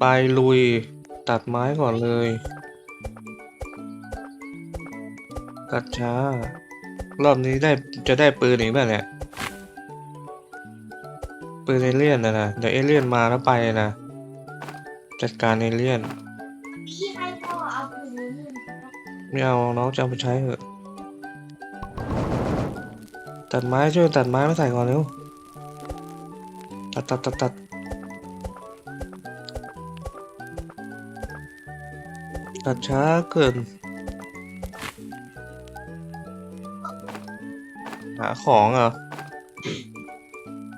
ไปลุยตัดไม้ก่อนเลยกัดช้า รอบนี้ได้จะได้ปืนอีกแบบเนี่ย ปืนเอเลี่ยนนะนะเดี๋ยวเอเลี่ยนมาแล้วไปนะ จัดการเอเลี่ยนพี่ให้พ่อเอาปืนไม่เอาน้องจะเอาไปใช้เถอะ ตัดไม้ช่วยตัดไม้มาใส่ก่อนเร็ว ตัดตัดตัดตัด ตัดช้าเกิน หาของเหรอ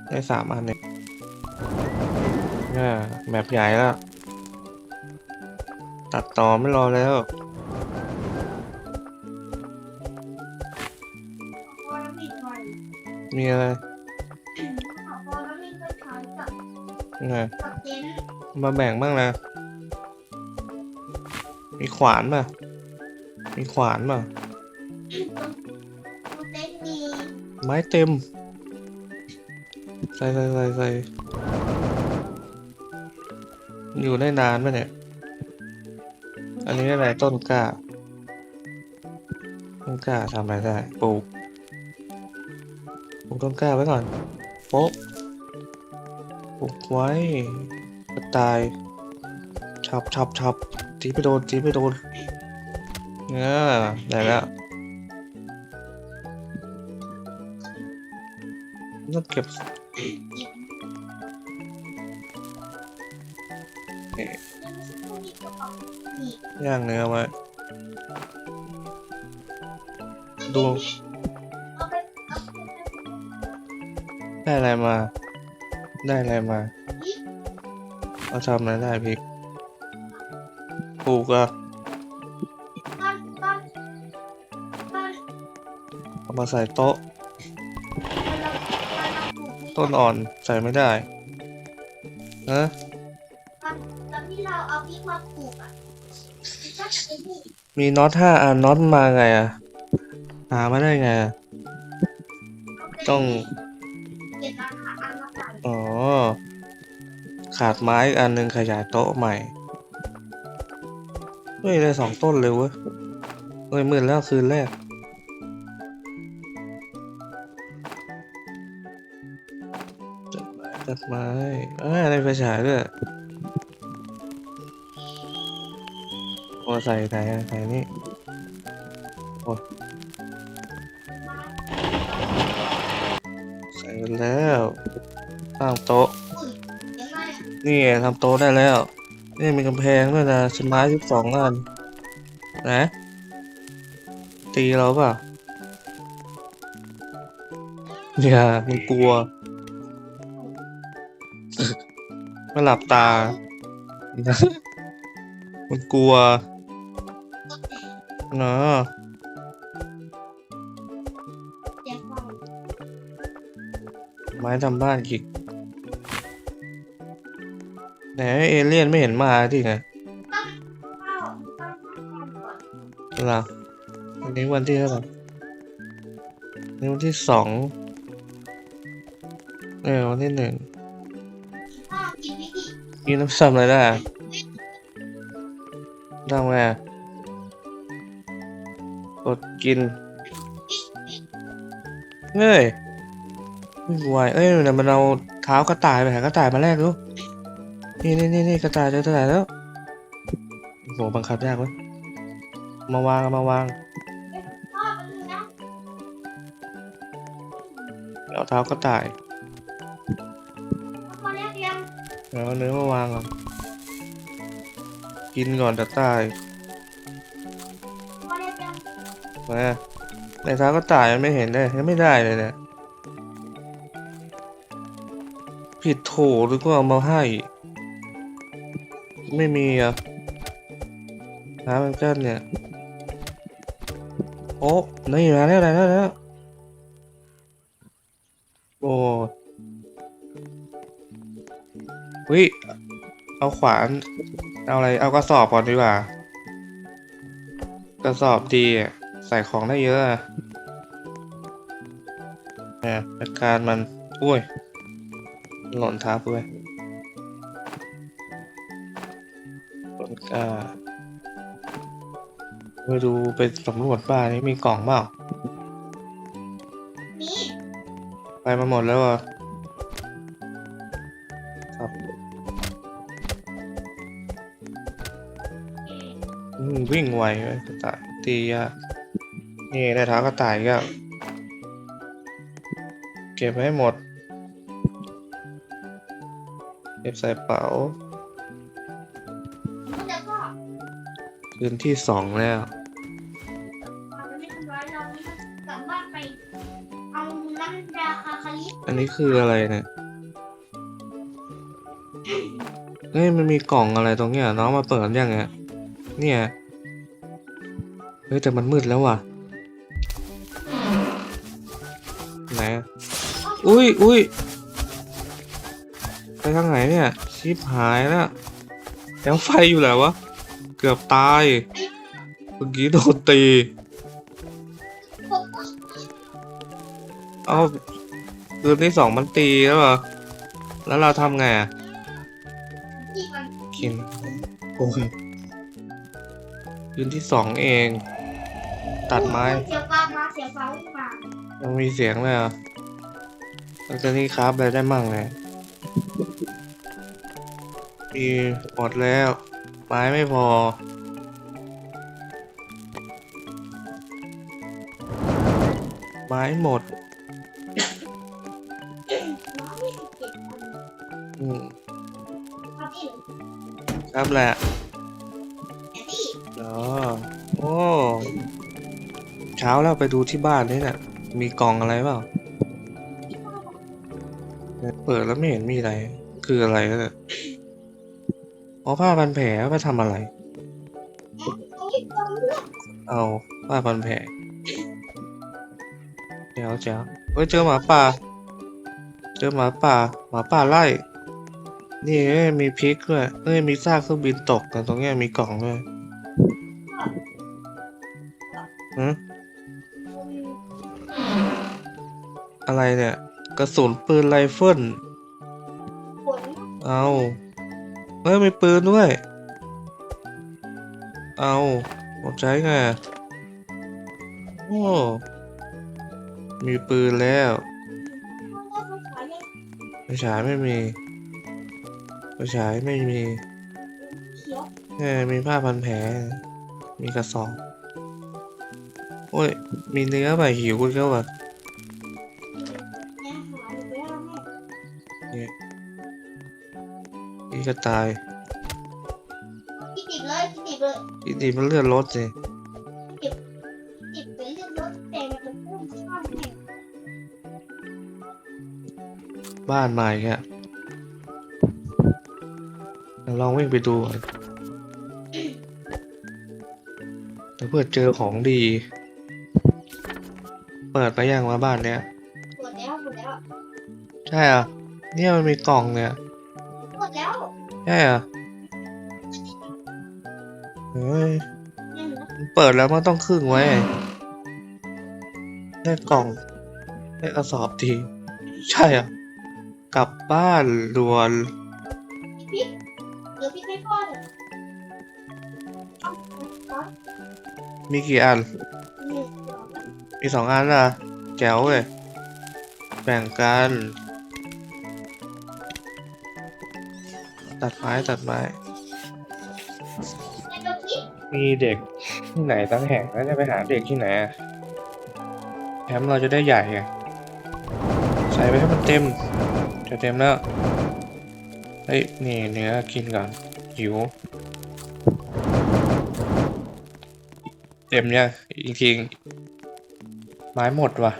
ได้สามอันเนี่ยน่าแมปใหญ่แล้ว ตัดต่อไม่รอแล้วพ่อแล้วมีหน่อยมีอะไรพ่อแล้วมีก็ใช้กับไงกับเจนมาแบ่งบ้างนะ มีขวานป่ะ มีขวานป่ะคุณเต้นมีไม้เต็ม ใส่ใส่ใส่ใส่อยู่ได้นานไหมเนี่ย อันนี้อะไรต้นกล้า ต้นกล้าทำอะไรได้ ปลูก ปลูกต้นกล้าไว้ก่อนโป๊ะปลูกไว้กระต่ายชับชับชับ ตีไปโดนตีไปโดนเออได้แล้วต้องเก็บย่างเนื้อไว้ดูไปเอาไปได้อะไรมา ได้อะไรมา เอาทำอะไรได้พี่ ปลูกอะต้นต้นต้นเอามาใส่โต๊ะเราเราปลูกต้นอ่อนใส่ไม่ได้นะตอนที่เราเอาพริกมาปลูกอะก็จะเป็นนี่มีน็อตห้าอันน็อตมาไงอะหามาได้ไงอะต้องเก็บราคาอันละกันอ๋อ ขาดไม้อีกอันหนึ่งขยายโต๊ะใหม่ เฮ้ยได้สองต้นเลยเว้ยเฮ้ยหมื่นแล้วคืนแรก จัดไม้จัดไม้เอ้ยอะไรไฟฉายด้วยโอ้ใส่ไหนอะใส่นี่โอ้ยใส่ไปแล้วตั้งโต๊ะเห็นไหมนี่ไงทำโต๊ะได้แล้ว นี่มีกำแพงด้วยนะสมาร์ทสิบสองอันนะ ตีเราเปล่ะอย่ามันกลัวมันหลับตามันกลัวเนาะเดี๋ยวก่อนไม้ทำบ้านกิก ไหนเอเลี่ยนไม่เห็นมาที่ไงเข้าเข้าเข้าก่อนเหรวันนี้วันที่เท่าไหร่วันนี้วันที่สองเออวันที่หนึ่งกินน้ำซ้ำอะไรได้อะทำไงอะกดกินเฮ้ยไม่ไหวเอ้ยเดี๋ยวมันเอาเท้ากระต่ายไปหากระต่ายมาแลกดู นี่นี่นี่นี่กระต่ายเจอกระต่ายแล้วโหบังคับยากเว้ยมาวางเอามาวางเอาเท้ากระต่ายเรียกยังแล้วเอาเนื้อมาวางก่อนกินก่อนจะตายพ่อเรียกยังมาในเท้ากระต่ายมันไม่เห็นเลยยังไม่ได้เลยเนี่ย ผิดโถหรือก็เอามาให้ ไม่มีอะหามันเกันเนี่ย โอ้นี่มาแล้วได้แล้วแล้วโอ้วิเอาขวาน เอาอะไร เอากระสอบก่อนดีกว่า กระสอบดีใส่ของได้เยอะอะเนี่ยจัดการมัน อุ้ย หล่นทับเลย กล้าไปดูไปสำรวจบ้านนี้มีกล่องเปล่านี่ไปมาหมดแล้วเหรอะครับอืมวิ่งไวเว้ยกระต่ายตียากนี่ได้เท้ากระต่ายก็เก็บไว้ให้หมด เก็บใส่เป๋า คืนที่สองแล้วเราไม่ทำร้ายเราไม่ต้องกลับบ้านไปเอาน้ำราคาคาลิอันนี้คืออะไรเนี่ยเฮ้ยมันมีกล่องอะไรตรงเนี้ยน้องมาเปิดยังไงเนี่ยเฮ้ยแต่มันมืดแล้วว่ะไหนอะอุ้ยอุ้ยไปทางไหนเนี่ยชิบหายแล้วแล้วไฟอยู่ไหนวะ เกือบตาย เมื่อกี้โดนตีพกเอาคืนที่สองมันตีแล้วเหรอ แล้วเราทำไงอะที่มันกินโอ้ยคืนที่สองเอง ตัดไม้ เสียฟ้ามาเสียฟ้ามายังมีเสียงเลยเหรอะแล้วจะนี่ครับอะไรได้มั่งเนี่ยมีหมดแล้ว ไม้ไม่พอ ไม้หมดน้องไม่ติดเจ็บมันอืมครับพี่ครับแหละอ๋อโอ้ เช้าแล้วไปดูที่บ้านนี่น่ะ มีกล่องอะไรเปล่า เปิดแล้วไม่เห็นมีอะไร คืออะไรก็เนี่ย อ๋อผ้าพันแผลเอาไปทำอะไรตรงนี้ตรงนี้เอาผ้าพันแผลเดี๋ยวเจ้าเฮ้ยเจอหมาป่า เจอหมาป่า หมาป่าไล่ นี่เอ้ยมีพริกด้วยเอ้ยมีซากเครื่องบินตกแต่ตรงเนี้ยมีกล่องด้วยหืมอะไรเนี่ย กระสุนปืนไรเฟิลผลเอา เฮ้ยมีปืนด้วย เอาหมดใจไงโอ้มีปืนแล้วก็ต้องขายให้ไฟฉายไม่มีไฟฉายไม่มีเขียวแค่มีผ้าพันแผล มีกระสอบ โอ้ย มีเนื้อไปหิวกันแล้วอะ นี่ก็ตายพี่ติดเลยพี่ติดเลยอีดีมันเลือดรถสิติดไปเรื่อยรถแต่มันจะพุ่งข้ามแม่บ้านใหม่แกเดี๋ยวลองวิ่งไปดูก่อนแต่เพื่อเจอของดี เปิดไปยังว่าบ้านเนี้ยหมดแล้วหมดแล้ว ใช่อะเนี่ยมันมีกล่องเนี่ยหมด แล้วใช่อะเฮ้ยเนี่ยนะมันเปิดแล้วมันต้องครึ่งไว้ได้กล่องได้กระสอบทีใช่อะกลับบ้านด่วนพี่เดี๋ยวพี่ให้พ่อเลยเอาเอามีกี่อันหนึ่งสองมีสองอันอะแจ๋วเลยแบ่งกัน ตัดไม้ตัดไม้แล้วก็คิดมีเด็กที่ไหนตั้งแห่งแล้วจะไปหาเด็กที่ไหนอะแคมป์เราจะได้ใหญ่ไงใส่ไปให้มันเต็ม จะเต็มแล้ว เฮ้ย นี่เนื้อกินก่อนหิว เต็มยังอีกทีไม้หมดว่ะ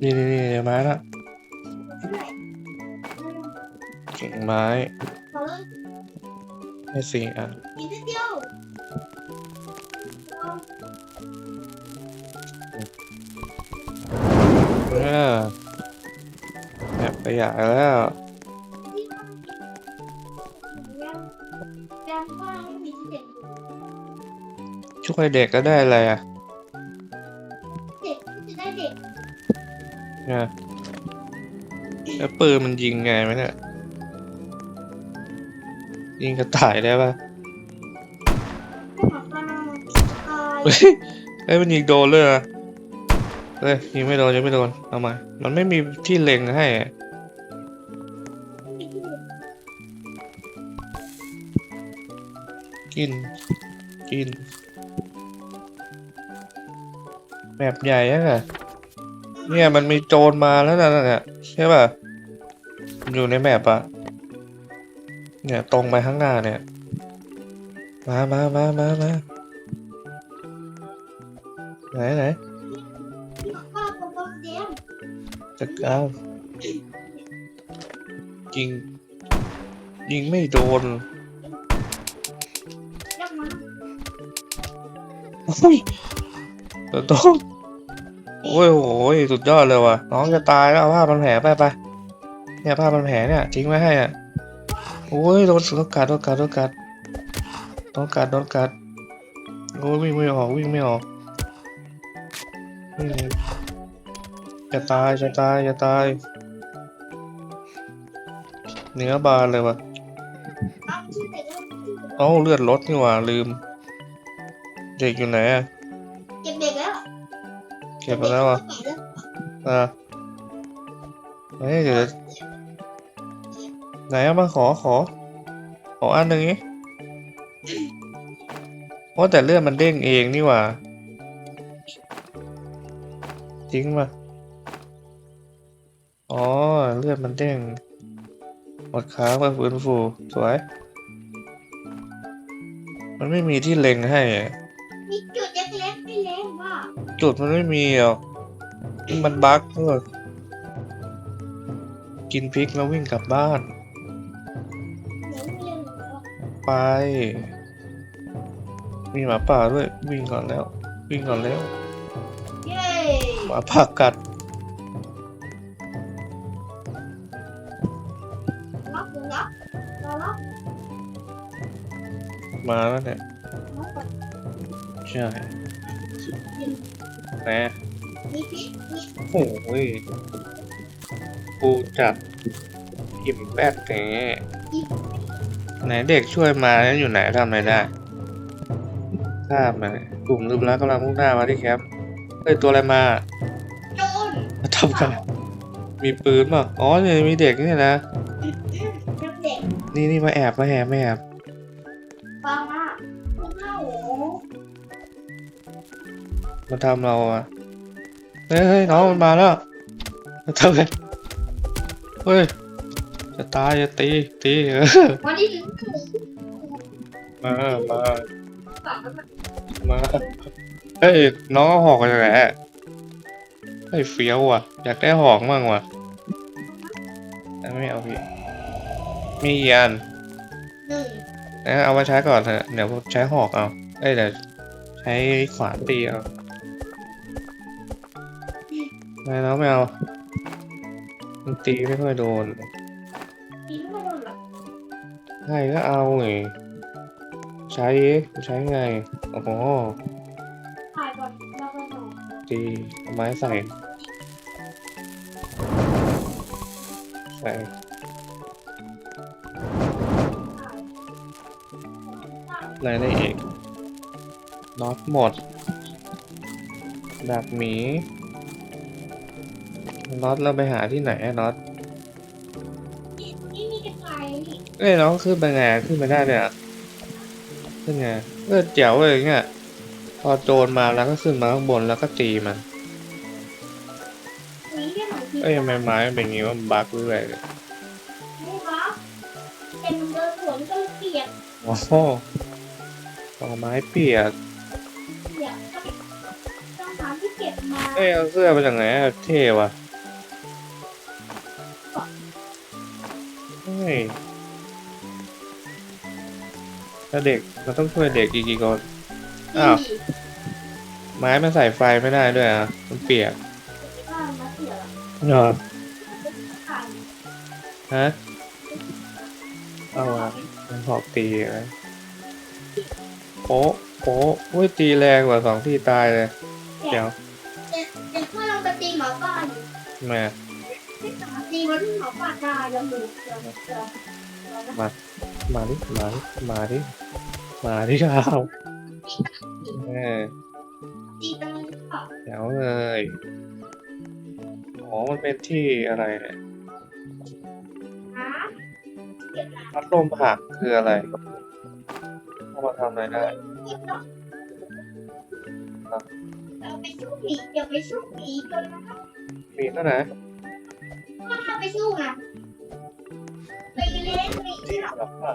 นี่นี่นี่ไม้ละด้วยเก่งไม้ เขาเลยให้สี่อันกินนิดเดียวเอาเออแบบประหยัดแล้วที่บ้านยังยังว่าไม่มีที่เด็กอยู่ช่วยเด็กก็ได้อะไรอะเด็กก็จะได้เด็ก เนี่ยแล้วปืนมันยิงไงไหมเนี่ย ยิงกระต่ายได้ปะเฮ้ยมันยิงโดนเลยอะเฮ้ยยิงไม่โดนยังไม่โดนเอามา มันไม่มีที่เล็งให้กิน กิน แบบใหญ่อะเนี่ยมันมีโจรมาแล้วนะเนี่ยใช่ป่ะ อยู่ในแมปอะ เนี่ยตรงไปข้างหน้าเนี่ย มามามามามาไหนไหนข้าวตัวตัวเดียวจะเอายิง ยิงไม่โดนยักษ์มาโอ้ยตัวโตโอ้ยโอ้ยสุดยอดเลยว่ะ น้องจะตายแล้วเอาผ้าพันแผลไปไปเนี่ยผ้าพันแผลเนี่ยทิ้งไว้ให้อะ โอ้ยโดนโดนกัดโดนกัดโดนกัดโดนกัดโดนกัดโอ้ยวิ่งไม่ออกวิ่งไม่ออกวิ่งจะตายจะตายจะตายเนื้อบานเลยว่ะน้องชื่อเด็กว่าชื่อเด็กเอ้าเลือดลดนี่หว่าลืม เด็กอยู่ไหนอะเก็บเด็กแล้วเก็บไปแล้วอะอ่าเฮ้ยเดี๋ยว ไหนเอามาขอขอ ขออันหนึ่งนี้เพราะแต่เลือดมันเด้งเองนี่หว่าจริงป่ะอ๋อเลือดมันเด้งหมดค้างมาฟื้นฟูสวย มันไม่มีที่เล็งให้อะมีจุดเล็กๆไม่เล็กว่าจุดมันไม่มีหรอกมันบั๊กเพื่อกินพริกแล้ววิ่งกลับบ้าน ไป มีหมาป่าด้วย วิ่งก่อนแล้ว วิ่งก่อนแล้วเย้หมาป่ากัดรับหรือรับรอรับมาแล้วเนี่ยน้องกดใช่กินแหมมีพริกมีโอ้ยกูจัดอิ่มแป๊ดแหนอีก ไหนเด็กช่วยมาแล้วอยู่ไหนทำอะไรได้ทราบไหมกลุ่มลืมรักกำลังมุ่งหน้ามาที่แคมป์เฮ้ยตัวอะไรมาโจรมาทำกันมีปืนเปล่ะอ๋อเนี่ยมีเด็กเนี่ยนะอืมอืมเด็กเด็กนี่นี่มาแอบมาแอบมาแอบฟังอะคุณเข้าโอ้มาทำเราอะเฮ้ยเฮ้ยน้องมันมาแล้วมาทำไงเฮ้ย จะตายจะตีตีเออวันนี้ถึงมามากลับมามาเฮ้ยน้องเอาหอกมาจากไหนอะเฮ้ยเฟี้ยวว่ะ อยากได้หอกมั่งว่ะแต่ไม่เอาพี่มีกี่อันหนึ่งนะเอามาใช้ก่อนเถอะเดี๋ยวผมใช้หอกเอาเอ้ยเดี๋ยวใช้ขวานตีเอาไม่แล้วไม่เอามันตีไม่ค่อยโดน ใช่ก็เอาไงใช้ใช้ไงโอ้โหถ่ายก่อนแล้วก็นอนตีเอาไม้ใส่ ใส่อะไรได้อีกน็อตหมดดักหมีน็อตเราไปหาที่ไหนอะน็อต เอ้ยน้องขึ้นไปไงขึ้นไปได้เลยอะขึ้นไงเออเจ๋วเลยอย่างเงี้ยพอโจรมาแล้วก็ขึ้นมาข้างบนแล้วก็ตีมันนี่แค่หน่อยทีเอ้ยทำไมไม้มันเป็นอย่างงี้ว่ามันบั๊กหรืออะไรเนี่ยไม่รับเป็นเดินสวนก็เปียกโอ้โหต่อไม้เปียกเปียกต้องหาที่เก็บมาเอ้ยเอาเสื้อมาจากไหนอะเท่ว่ะเฮ้ย ถ้าเด็กเราต้องช่วยเด็กอีกกี่คน อ้าว ไม้มันใส่ไฟไม่ได้ด้วยอะมันเปียกบ้านมาเสียแล้วเหรอถ่ายฮะเอาอะมันหอกตีอะไรโป๊ะโป๊ะอุ้ยตีแรงกว่าสองที่ตายเลยเดี๋ยวเด็กเด็กเพื่อนลองไปตีหมาป่าอยู่แม่ที่สามตีมันหมาป่าตายแล้วหมูเดี๋ยวเดี๋ยว มาดิ มาดิ มาดิ มาดิข้าวเออตีตรงนี้ก็เดี๋ยวเลย อ๋อ มันเป็นที่อะไรเนี่ยหาเก็บหลังพัดลมหักคืออะไรเอามาทำอะไรได้เก็บเนาะเราไปสู้หมีเดี๋ยวไปสู้หมีตัวนั้นนะมีเท่าไหร่ก็ถ้าไปสู้นะตีเล่นหมี ที่หรอกหลับป่า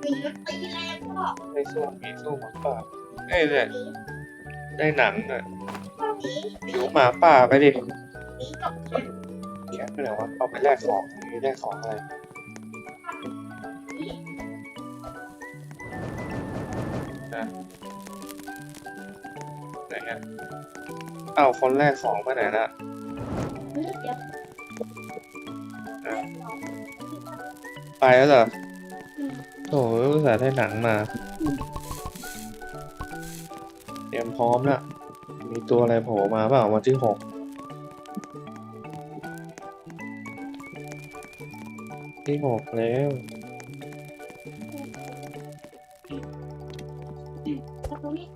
หมีมันตีแรงก็ไม่สู้มีสู้หมาป่าเอ้ยเนี่ยหมีได้หนังเนี่ยก็หมีผิวหมาป่าไปดิหมีกับฉันแกะไปไหนวะเอาไปแลกของนี่ได้ของอะไรหมีไหนอะเอ้าคนแรกของไปไหนละเดี๋ยว ไปแล้วเหรอโถ่อุตส่าห์ได้หนังมา เตรียมพร้อมแล้วมีตัวอะไรโผล่มาเปล่าวันที่หกที่หกแล้วเอาตรงนี้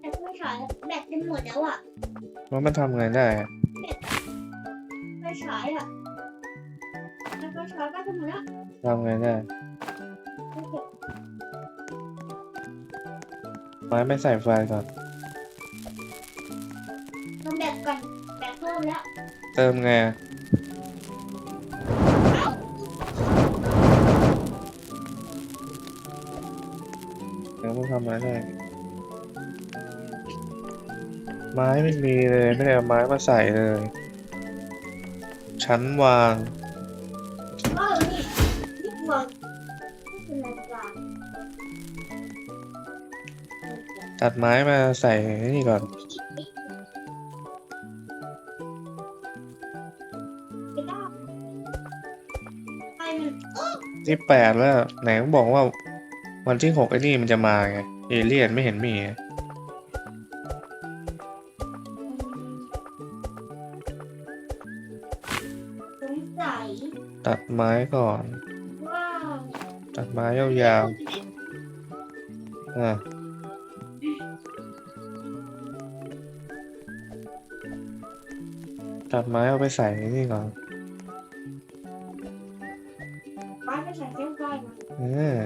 แต่ไม่ฉายแบตเป็นหมดแล้วอะว่ามันทำไงได้อะ ทำไงได้ไม้ไม่ใส่ไฟก่อน ทำแบบก่อนแบบเพิ่มแล้วเติมไงอะแล้วมันทำอะไรได้ ไม้ไม่มีเลย ไม่ได้เอาไม้มาใส่เลย ชั้นวางเออนี่ นี่วางนี่คือนาฬิกาตัดไม้มาใส่นี่ก่อน ไม่ได้ไปมันเออที่แปดแล้วไหนก็บอกว่า วันที่หกไอ้นี่มันจะมาไง เอเลี่ยนไม่เห็นมีไงสงสัยตัดไม้ก่อนว่า ตัดไม้ยาวๆอะตัดไม้เอาไปใส่นี่ก่อนบ้านไม่ใส่เส้นไฟมาเออ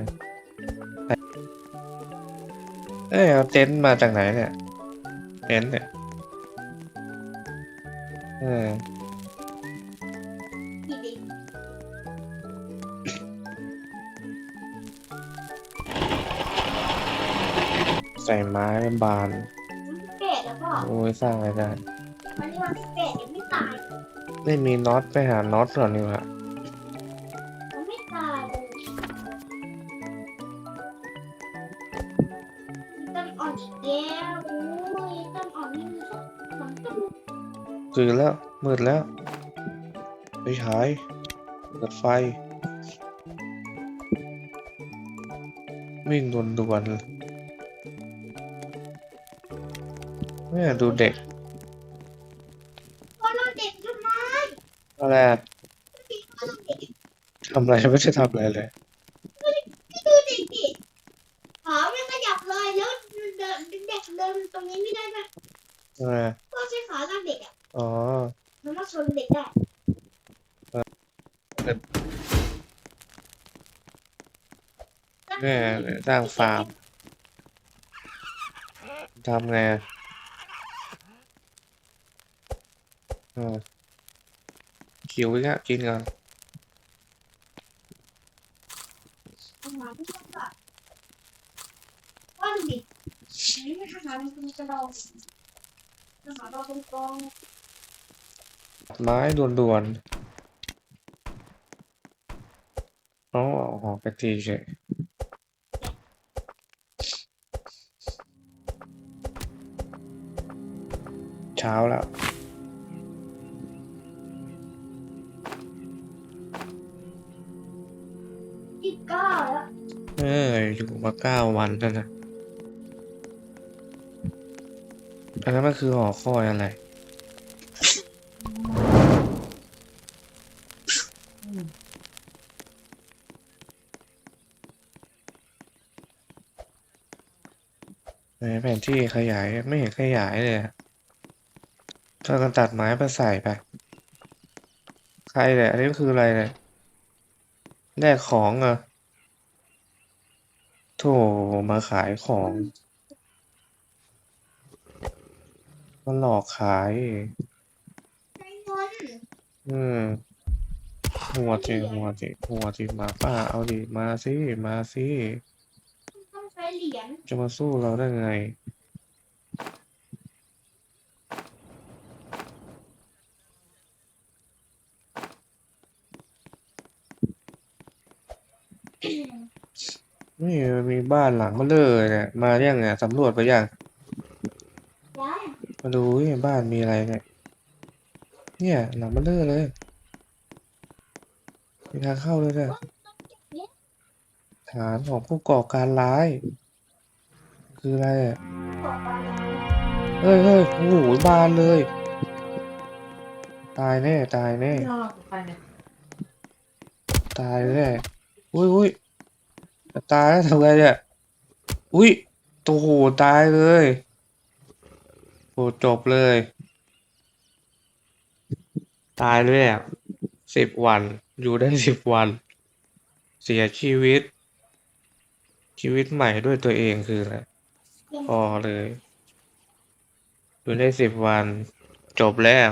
เอ้ยเอาเต็นท์มาจากไหนเนี่ยเต็นท์เนี่ย บานมันแปดแล้วก็โอ้ยสร้างอะไรได้วันนี้วันที่แปดยังไม่ตายไม่มีน็อตไปหาน็อตก่อนดีกว่ายังไม่ตายเลยต้นอ่อนอีกแล้วโอ้ยต้นอ่อนนี่มีสักสองต้นคืนแล้วมืดแล้วไปฉายเปิดไฟ วิ่งด่วนด่วนๆ เนี่ยดูเด็กก็เราเด็กทำไมอะไรอะเด็กก็เราเด็กทำอะไรไม่ใช่ทำอะไรเลยไม่ดูเด็กดิขาไม่ขยับเลยแล้วเดินเด็กเดินตรงนี้ไม่ได้นะอะไรอะก็ใช้ขาลากเด็กอะอ๋อมันมาชนเด็กได้เนี่ยสร้างฟาร์มทำไง อะอ่าคิวอีกแล้วกินก่อน แล้วเอออยู่มาเก้าวันแล้วนะอันนั้นมันคือหอคอยอะไรไหนแผนที่ขยายไม่เห็นขยายเลยอะถ้ากันตัดไม้มาใส่ไป ใครเนี่ยอันนี้คืออะไรเนี่ยแลกของเหรอ โถมาขายของมาหลอกขายใจเงินอืม หัวจิหัวจิหัวจิมาป้าเอาดิมาสิมาสิต้องใช้เหรียญ จะมาสู้เราได้ไง นี่มันมี บ้านหลังเบ้อเร่อเนี่ย มายังไงสำรวจไปยังได้มาดูนี่บ้านมีอะไรเนี่ย เนี่ยหลังเบ้อเร่อเลย มีทางเข้าเลยเนี่ยฐานของผู้ก่อการร้าย คืออะไรอะต่อไปเฮ้ยเฮ้ยโอ้โหบานเลย ตายแน่ ตายแน่นอกไปเนี่ยตายแน่ อุ้ยอุ้ยจะ ตายแล้วทำไงเนี่ย อุ้ยโอ้โหตายเลยโอ้จบเลย ตายเลยอะสิบวัน อยู่ได้สิบวัน เสียชีวิต ชีวิตใหม่ด้วยตัวเองคืออะไรพอเลย อยู่ได้สิบวัน จบแล้ว